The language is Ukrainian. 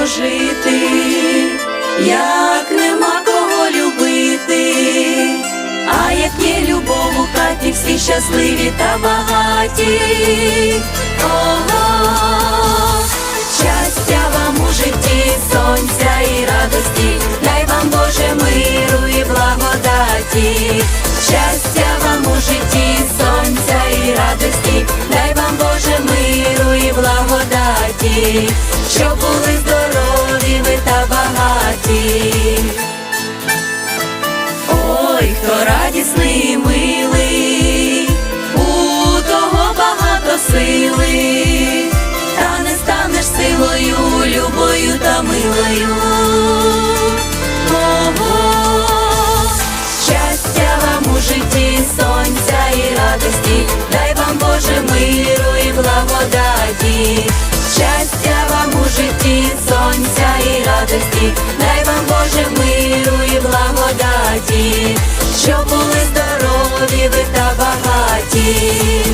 прожити, як нема кого любити, а як є любов у хаті, всі щасливі та багаті. Ого, щастя вам у житті, сонця і радості, дай вам Боже миру і благодаті, щастя вам у житті, сонця і благодаті, щоб були здорові ви та багаті. Ой, хто радісний милий, у того багато сили, та не станеш силою, любою та милою. Щастя вам у житті, сонця і радості, дай вам Боже миру і благодаті, вам сонця і радості, дай вам Боже миру і благодаті, щоб були здорові ви та багаті.